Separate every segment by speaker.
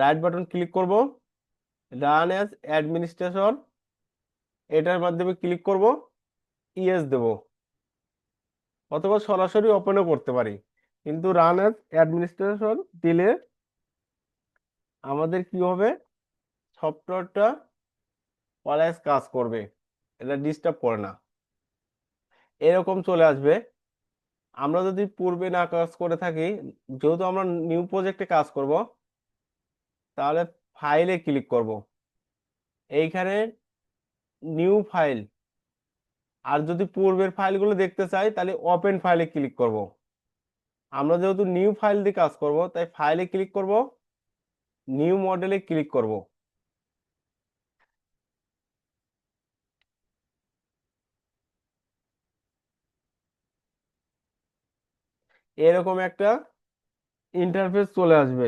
Speaker 1: right button click করব run as administration এটার মাধ্যমে ক্লিক করব ইএস দেব অথবা সরাসরি ওপেনও করতে পারি কিন্তু রান অ্যাজ অ্যাডমিনিস্ট্রেশন দিলে আমাদের কি হবে সফটওয়্যারটা অলওয়েজ কাজ করবে এটা ডিস্টার্ব করে না এরকম চলে আসবে আমরা যদি পূর্বে না কাজ করে থাকি যেহেতু আমরা নিউ প্রজেক্টে কাজ করব তাহলে ফাইলে ক্লিক করব এইখানে নিউ ফাইল আর যদি পূর্বের ফাইলগুলো দেখতে চাই তাহলে ওপেন ফাইলে ক্লিক করব আমরা যেহেতু নিউ ফাইল দিয়ে কাজ করব তাই ফাইলে ক্লিক করব নিউ মডেলে ক্লিক করব এরকম একটা ইন্টারফেস চলে আসবে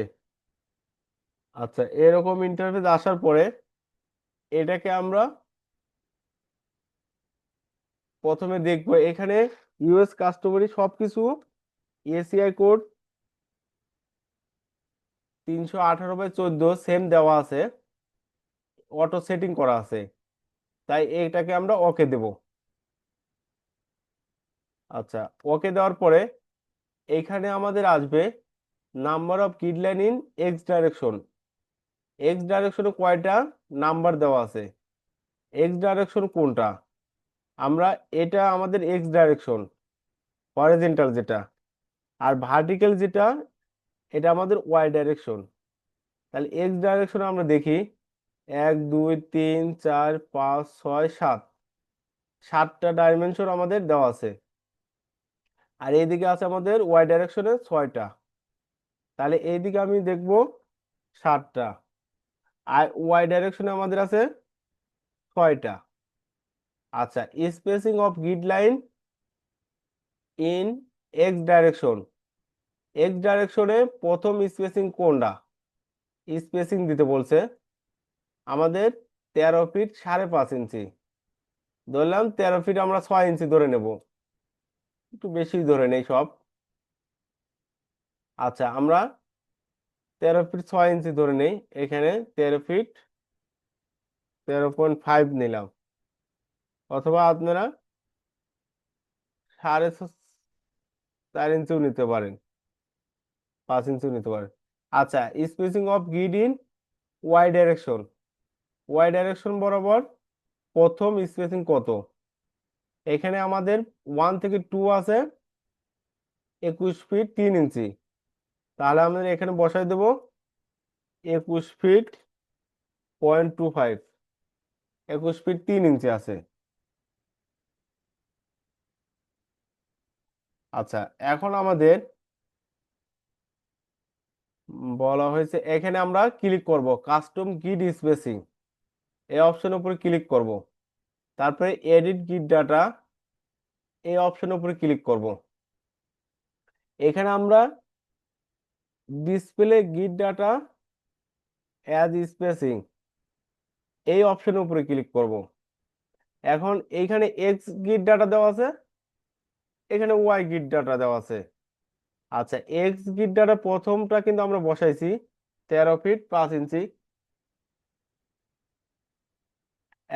Speaker 1: আচ্ছা এরকম ইন্টারফেস আসার পরে এটাকে আমরা প্রথমে দেখবো এখানে ইউএস কাস্টমারি সবকিছু এসিআই কোড তিনশো আঠারো বাই চোদ্দ সেম দেওয়া আছে অটো সেটিং করা আছে তাই এটাকে আমরা ওকে দেব আচ্ছা ওকে দেওয়ার পরে এখানে আমাদের আসবে number of gridline in X direction X ডাইরেকশনে কয়টা নাম্বার দেওয়া আছে এক্স ডাইরেকশন কোনটা আমরা এটা আমাদের এক্স ডাইরেকশন হরিজেন্টাল যেটা আর ভার্টিক্যাল যেটা এটা আমাদের ওয়াই ডাইরেকশন তাহলে এক্স ডাইরেকশনে আমরা দেখি এক দুই তিন চার পাঁচ ছয় সাত সাতটা ডাইমেনশন আমাদের দেওয়া আছে আর এইদিকে আছে আমাদের ওয়াই ডাইরেকশনে ছয়টা তাহলে এইদিকে আমি দেখব সাতটা আই ওয়াই ডাইরেকশনে আমাদের আছে ছয়টা আচ্ছা spacing of grid line in X direction X ডাইরেকশনে প্রথম স্পেসিং কোনটা স্পেসিং দিতে বলছে আমাদের তেরো ফিট সাড়ে পাঁচ ইঞ্চি ধরলাম তেরো ফিট আমরা ছয় ইঞ্চি ধরে নেব একটু বেশি ধরে নেই সব আচ্ছা আমরা তেরো ফিট ছয় ইঞ্চি ধরে নেই এখানে তেরো ফিট তেরো পয়েন্ট ফাইভ নিলাম অথবা আপনারা সাড়ে চার ইঞ্চিও নিতে পারেন পাঁচ ইঞ্চিও নিতে পারেন আচ্ছা spacing of grid in Y direction Y direction বরাবর প্রথম স্পেসিং কত এখানে আমাদের ওয়ান থেকে টু আছে একুশ ফিট তিন ইঞ্চি তাহলে আমাদের এখানে বসাই দেব একুশ ফিট পয়েন্ট টু ফাইভ একুশ ফিট তিন ইঞ্চি আছে আচ্ছা এখন আমাদের বলা হয়েছে এখানে আমরা ক্লিক করব কাস্টম গিড স্পেসিং এই অপশন উপরে ক্লিক করব তারপরে এডিট গিড ডাটা এই অপশন উপরে ক্লিক করব এখানে আমরা ডিসপ্লে গিট ডাটা অ্যাজ স্পেসিং এই অপশনের উপরে ক্লিক করব এখন এইখানে এক্স গিট ডাটা দেওয়া আছে এখানে ওয়াই গিট ডাটা দেওয়া আছে আচ্ছা এক্স গিট ডাটা প্রথমটা কিন্তু আমরা বসাইছি তেরো ফিট পাঁচ ইঞ্চি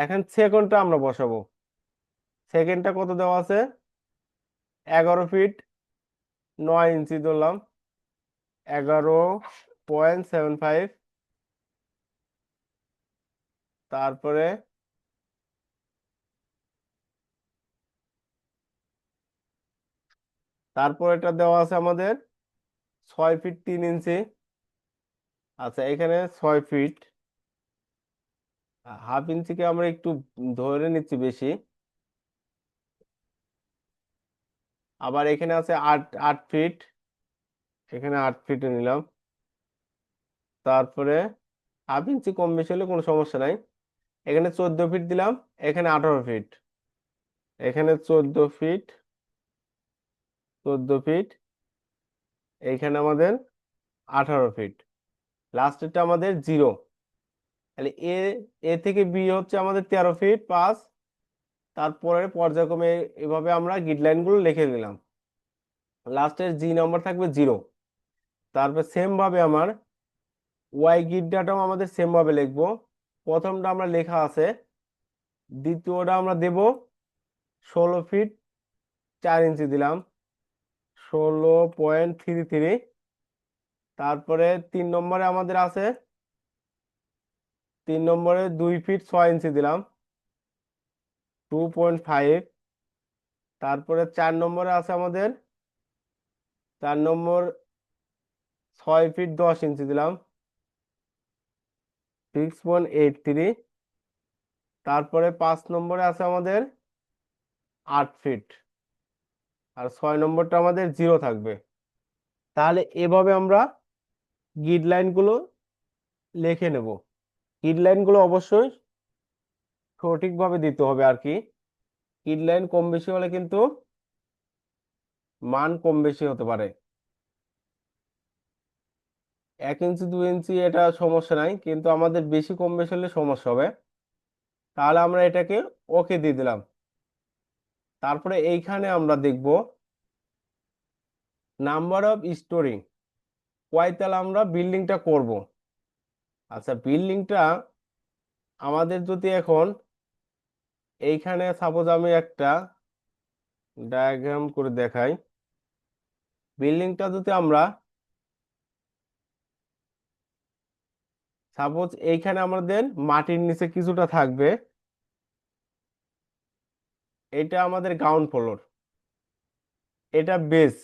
Speaker 1: এখন সেকেন্ডটা আমরা বসাবো সেকেন্ডটা কত দেওয়া আছে এগারো ফিট নয় ইঞ্চি ধরলাম এগারো পয়েন্ট সেভেন ফাইভ তারপরে তারপর এটা দেওয়া আছে আমাদের ছয় ফিট তিন ইঞ্চি আচ্ছা এখানে ছয় ফিট হাফ ইঞ্চিকে আমরা একটু ধরে নিচ্ছি বেশি আবার এখানে আছে আট আট ফিট এখানে আট ফিটে নিলাম তারপরে হাফ ইঞ্চি কম বেশি হলে কোনো সমস্যা নাই এখানে চোদ্দ ফিট দিলাম এখানে আঠারো ফিট এখানে চোদ্দ ফিট চোদ্দ ফিট এইখানে আমাদের আঠারো ফিট লাস্টেরটা আমাদের জিরো তাহলে এ এ থেকে বি হচ্ছে আমাদের তেরো ফিট পাঁচ তারপরে পর্যায়ক্রমে এভাবে আমরা গিডলাইনগুলো লিখে দিলাম লাস্টের জি নাম্বার থাকবে জিরো তারপর সেম ভাবে আমার ওয়াই ডাটাও আমাদের সেম ভাবে লিখব প্রথমটা আমরা লেখা আছে দ্বিতীয়টা আমরা দেব ষোলো ফিট চার ইঞ্চি দিলাম ষোলো পয়েন্ট থ্রি থ্রি তারপরে তিন নম্বরে আমাদের আছে তিন নম্বরে দুই ফিট ছয় ইঞ্চি দিলাম টু পয়েন্ট ফাইভ তারপরে চার নম্বরে আছে আমাদের চার নম্বর ছয় ফিট দশ ইঞ্চি দিলাম সিক্স এইট থ্রি তারপরে পাঁচ নম্বরে আছে আমাদের আট ফিট আর ছয় নম্বরটা আমাদের জিরো থাকবে তাহলে এভাবে আমরা গিড লাইনগুলো লিখে নেব গিড লাইনগুলো অবশ্যই সঠিকভাবে দিতে হবে আর কি গিড লাইন কম বেশি হলে কিন্তু মান কম বেশি হতে পারে এক ইঞ্চি দু ইঞ্চি এটা সমস্যা নাই কিন্তু আমাদের বেশি কম বেশি হলে সমস্যা হবে তাহলে আমরা এটাকে ওকে দিয়ে দিলাম তারপরে এইখানে আমরা দেখব নাম্বার অফ স্টোরিং কয়তালা আমরা বিল্ডিংটা করব আচ্ছা বিল্ডিংটা আমাদের যদি এখন এইখানে সাপোজ আমি একটা ডায়াগ্রাম করে দেখাই বিল্ডিংটা যদি আমরা সাপোজ এইখানে আমাদের মাটির নিচে কিছুটা থাকবে এটা আমাদের গ্রাউন্ড ফ্লোর এটা বেস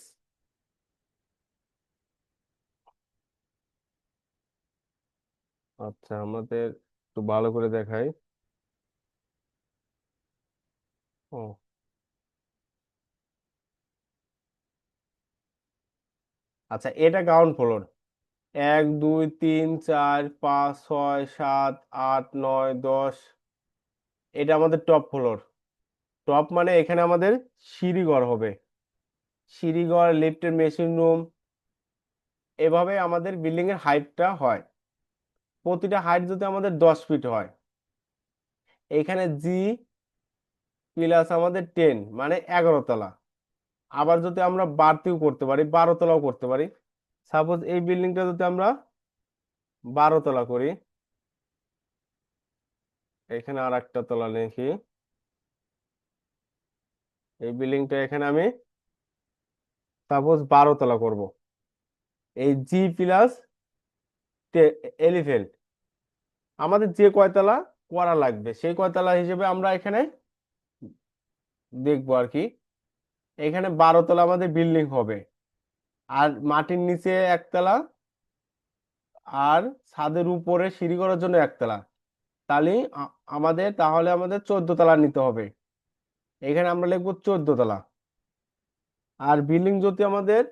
Speaker 1: আচ্ছা আমাদের একটু ভালো করে দেখাই ও আচ্ছা এটা গ্রাউন্ড ফ্লোর এক দুই তিন চার পাঁচ ছয় সাত আট নয় দশ এটা আমাদের টপ ফ্লোর টপ মানে এখানে আমাদের সিঁড়িঘর হবে সিঁড়িঘর লিফটের মেশিন রুম এভাবে আমাদের বিল্ডিংয়ের হাইটটা হয় প্রতিটা হাইট যদি আমাদের দশ ফিট হয় এখানে জি প্লাস আমাদের টেন মানে এগারো তলা আবার যদি আমরা বাড়তিও করতে পারি বারো তলাও করতে পারি সাপোজ এই বিল্ডিংটা যদি আমরা বারো তলা করি এখানে আর একটা তলা লিখি এই বিল্ডিংটা এখানে আমি সাপোজ বারো তলা করব এই জি প্লাস এলিফেন্ট আমাদের যে কয়তলা করা লাগবে সেই কয়তলা হিসেবে আমরা এখানে দেখবো আর কি এখানে বারো তলা আমাদের বিল্ডিং হবে আর মাটির নিচে একতলা আর ছাদের উপরে সিঁড়ি করার জন্য একতলা তাহলে আমাদের তাহলে আমাদের চোদ্দ তলা নিতে হবে এখানে আমরা লিখবো চোদ্দ তলা আর বিল্ডিং যদি আমাদের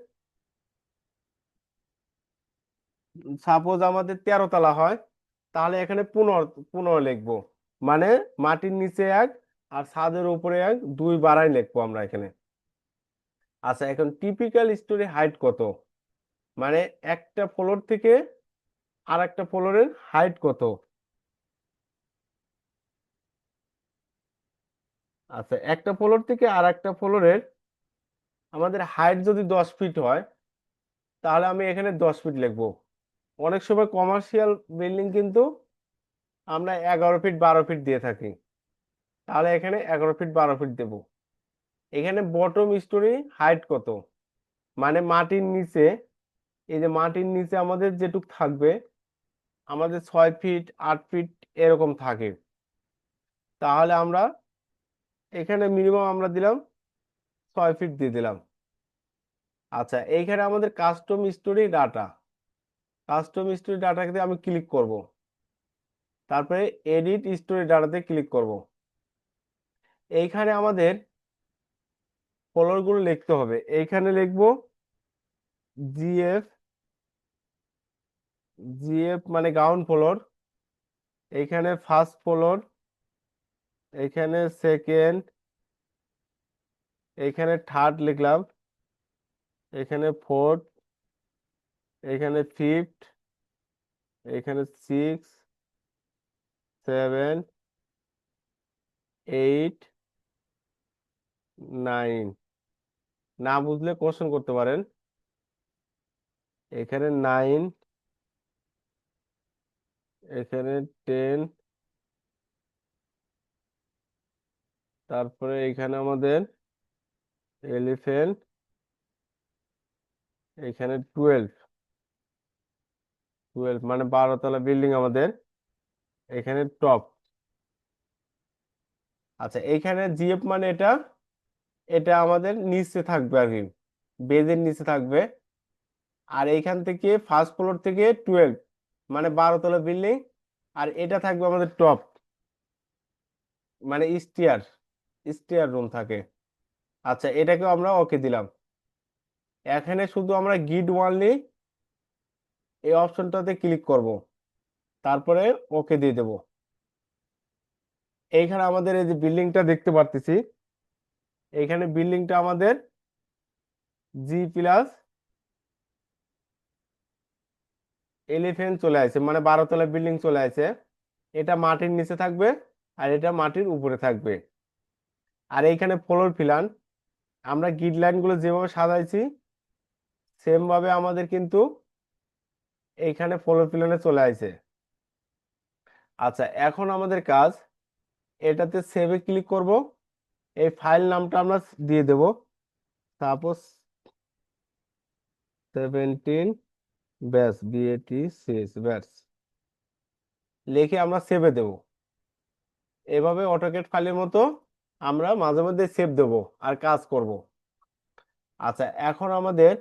Speaker 1: সাপোজ আমাদের তেরো তলা হয় তাহলে এখানে পুনর পুনর লিখবো মানে মাটির নিচে এক আর ছাদের উপরে এক দুই বাড়াই লিখবো আমরা এখানে আচ্ছা এখন টিপিক্যাল স্টোরি হাইট কত মানে একটা ফ্লোর থেকে আর একটা ফ্লোরের হাইট কত আচ্ছা একটা ফ্লোর থেকে আর একটা ফ্লোরের আমাদের হাইট যদি দশ ফিট হয় তাহলে আমি এখানে দশ ফিট লিখবো অনেক সময় কমার্শিয়াল বিল্ডিং কিন্তু আমরা এগারো ফিট বারো ফিট দিয়ে থাকি তাহলে এখানে এগারো ফিট বারো ফিট দেবো এখানে বটম স্টোরি হাইট কত মানে মাটির নিচে এই যে মাটির নিচে আমাদের যেটুক থাকবে আমাদের ছয় ফিট আট ফিট এরকম থাকে তাহলে আমরা এখানে মিনিমাম আমরা দিলাম ছয় ফিট দিয়ে দিলাম আচ্ছা এইখানে আমাদের custom storey data custom storey ডাটাকে আমি ক্লিক করব তারপরে এডিট স্টোরি ডাটাতে ক্লিক করব এইখানে আমাদের গুলো লিখতে হবে এইখানে লিখবো জিএফ জিএফ মানে গাউন ফলোর এইখানে ফার্স্ট ফলোর এখানে সেকেন্ড এখানে থার্ড লিখলাম এখানে ফোর্থ এখানে ফিফথ এখানে সিক্স সেভেন এইট নাইন না বুঝলে কোশ্চেন করতে পারেন এখানে নাইন এখানে টেন তারপরে এখানে আমাদের এলিফেন্ট এখানে টুয়েলভ টুয়েলভ মানে বারোতলা বিল্ডিং আমাদের এখানে টপ আচ্ছা এইখানে জিএফ মানে এটা এটা আমাদের নিচে থাকবে আর কি বেজের নিচে থাকবে আর এইখান থেকে ফার্স্ট ফ্লোর থেকে টুয়েলভ মানে বারোতলা বিল্ডিং আর এটা থাকবে আমাদের টপ মানে স্টিয়ার স্টিয়ার রুম থাকে আচ্ছা এটাকে আমরা ওকে দিলাম এখানে শুধু আমরা গিড ওয়ানলি এই অপশনটাতে ক্লিক করব তারপরে ওকে দিয়ে দেব এইখানে আমাদের এই যে বিল্ডিংটা দেখতে পারতেছি এইখানে বিল্ডিংটা আমাদের জি প্লাস এলিফেন্ট চলে আসে মানে বারোতলা বিল্ডিং চলে আসে এটা মাটির নিচে থাকবে আর এটা মাটির উপরে থাকবে আর এইখানে ফ্লোর ফিলান আমরা গিড লাইনগুলো যেভাবে সাজাইছি সেমভাবে আমাদের কিন্তু এইখানে ফ্লোর ফিলানে চলে আসে আচ্ছা এখন আমাদের কাজ এটাতে সেভে ক্লিক করবো এই ফাইল নামটা আমরা দিয়ে দেব সাপোজ সেভেন্টিন ব্যাস বিএটি সিএস ব্যাস লিখে আমরা সেভে দেব এভাবে অটোকেট ফাইলের মতো আমরা মাঝে মধ্যে সেভ দেব আর কাজ করব আচ্ছা এখন আমাদের